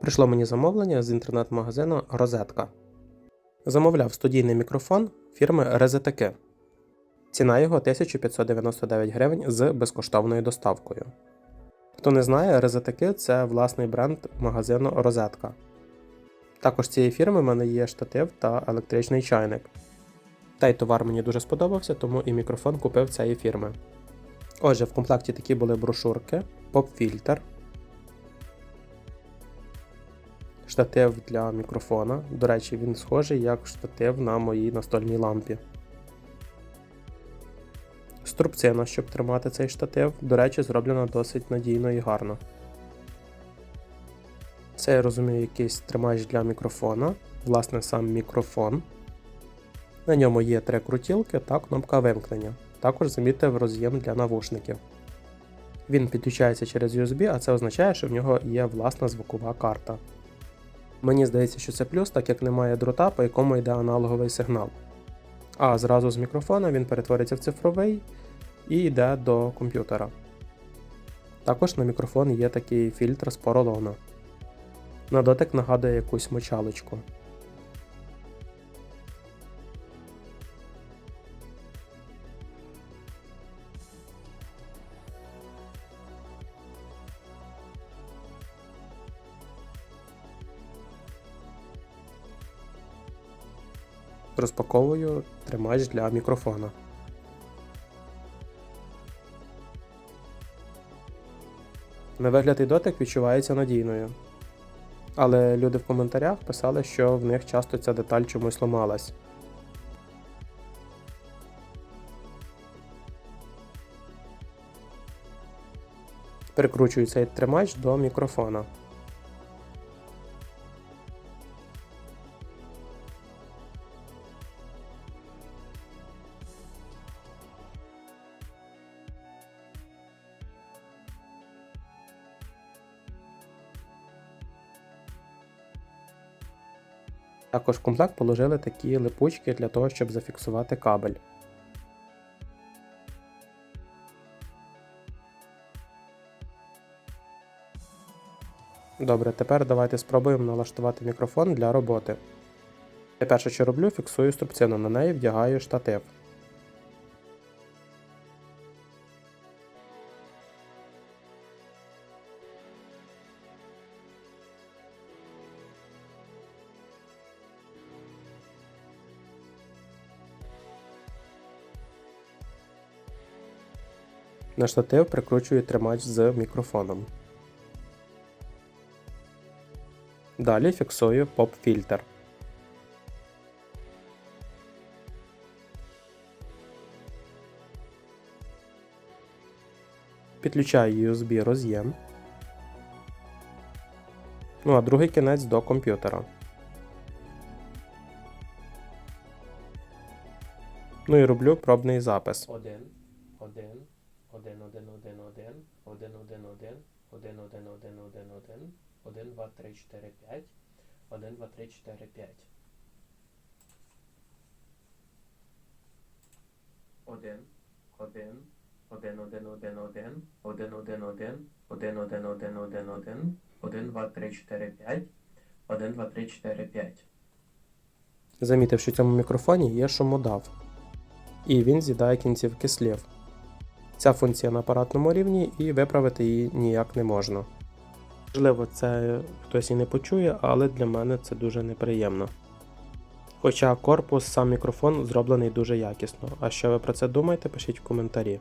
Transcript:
Прийшло мені замовлення з інтернет-магазину Розетка. Замовляв студійний мікрофон фірми RZTK. Ціна його 1599 гривень з безкоштовною доставкою. Хто не знає, RZTK – це власний бренд магазину Розетка. Також цієї фірми в мене є штатив та електричний чайник. Та й товар мені дуже сподобався, тому і мікрофон купив цієї фірми. Отже, в комплекті такі були брошурки, поп-фільтр, штатив для мікрофона. До речі, він схожий як штатив на моїй настольній лампі. Струбцина, щоб тримати цей штатив, до речі, зроблена досить надійно і гарно. Це я розумію якийсь тримач для мікрофона, власне, сам мікрофон. На ньому є три крутілки та кнопка вимкнення. Також замітив роз'єм для навушників. Він підключається через USB, а це означає, що в нього є власна звукова карта. Мені здається, що це плюс, так як немає дрота, по якому йде аналоговий сигнал. А зразу з мікрофона він перетвориться в цифровий і йде до комп'ютера. Також на мікрофон є такий фільтр з поролону. На дотик нагадує якусь мочалочку. Розпаковую тримач для мікрофона. На вигляд і дотик відчувається надійною. Але люди в коментарях писали, що в них часто ця деталь чомусь ламалась. Прикручую цей тримач до мікрофона. Також в комплект положили такі липучки для того, щоб зафіксувати кабель. Добре, тепер давайте спробуємо налаштувати мікрофон для роботи. Я перше, що роблю, фіксую струбцину, на неї вдягаю штатив. На штатив прикручую тримач з мікрофоном. Далі фіксую поп-фільтр. Підключаю USB роз'єм. Ну а другий кінець до комп'ютера. Ну і роблю пробний запис. 1, 1, 1, 1, 1, 1, 1, 1, 1, 1, 1, 1, 1, 1, 1, 2, 3, 4, 5, 1, 2, 3, 4, 5. 1, 1, 1, 1, 1, 1, 1, 1, 1, 1, 1, 1, 1, 1, 1, 2, 3, 4, 5, 1, 2, 3, 4, 5. Замітив, що в цьому мікрофоні є шумодав. І він з'їдає кінцівки слів. Ця функція на апаратному рівні і виправити її ніяк не можна. Можливо, це хтось і не почує, але для мене це дуже неприємно. Хоча корпус, сам мікрофон зроблений дуже якісно. А що ви про це думаєте, пишіть в коментарі.